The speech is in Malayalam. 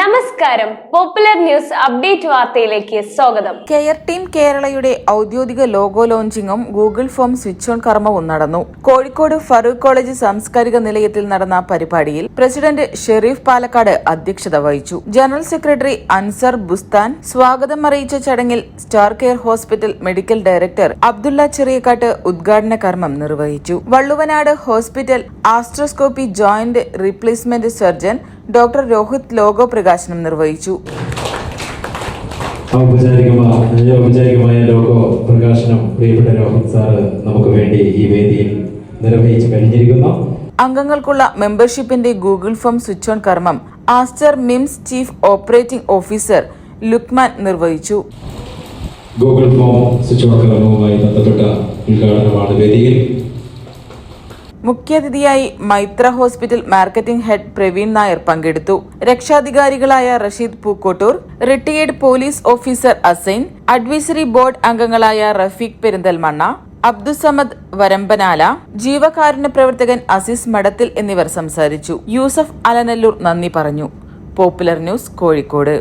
നമസ്കാരം. പോപ്പുലർ ന്യൂസ് അപ്ഡേറ്റ് വാർത്തയിലേക്ക് സ്വാഗതം. കെയർ ടീം കേരളയുടെ ഔദ്യോഗിക ലോഗോ ലോഞ്ചിങ്ങും ഗൂഗിൾ ഫോം സ്വിച്ച് ഓൺ കർമ്മവും നടന്നു. കോഴിക്കോട് ഫറൂഖ് കോളേജ് സാംസ്കാരിക നിലയത്തിൽ നടന്ന പരിപാടിയിൽ പ്രസിഡന്റ് ഷെരീഫ് പാലക്കാട് അധ്യക്ഷത വഹിച്ചു. ജനറൽ സെക്രട്ടറി അൻസർ ബുസ്താൻ സ്വാഗതം അറിയിച്ച ചടങ്ങിൽ star care hospital medical director Abdulla Cheriyakkat ഉദ്ഘാടന കർമ്മം നിർവഹിച്ചു. Valluvanad hospital arthroscopy joint replacement surgeon doctor Rohit logo പ്രകാശനം നിർവഹിച്ചു ഔപചാരികമായ ലോഗോ പ്രകാശനം പ്രിയപ്പെട്ട രോഹിത് സാറ് നമുക്ക് വേണ്ടി ഈ വേദിയിൽ നിർവഹിച്ചു കഴിഞ്ഞിരിക്കുന്നു. അംഗങ്ങൾക്കുള്ള മെമ്പർഷിപ്പിന്റെ ഗൂഗിൾ ഫോം സ്വിച്ച് ഓൺ കർമ്മം Aster MIMS chief operating officer Lukman നിർവഹിച്ചു. ഗൂഗിൾ ഫോം സ്വിച്ച് ഓൺ കർമ്മവുമായി ബന്ധപ്പെട്ട ഉദ്ഘാടനമാണ് വേദിയിൽ. മുഖ്യാതിഥിയായി Maithra hospital marketing head Praveen Nair പങ്കെടുത്തു. രക്ഷാധികാരികളായ Rasheed Pookkottur retired police officer Assain advisory board അംഗങ്ങളായ റഫീഖ് പെരിന്തൽമണ്ണ അബ്ദുസമദ് വരമ്പനാല ജീവകാരുണ്യ പ്രവർത്തകൻ അസീസ് മടത്തിൽ എന്നിവർ സംസാരിച്ചു. യൂസഫ് അലനല്ലൂർ നന്ദി പറഞ്ഞു. Popular news Kozhikode.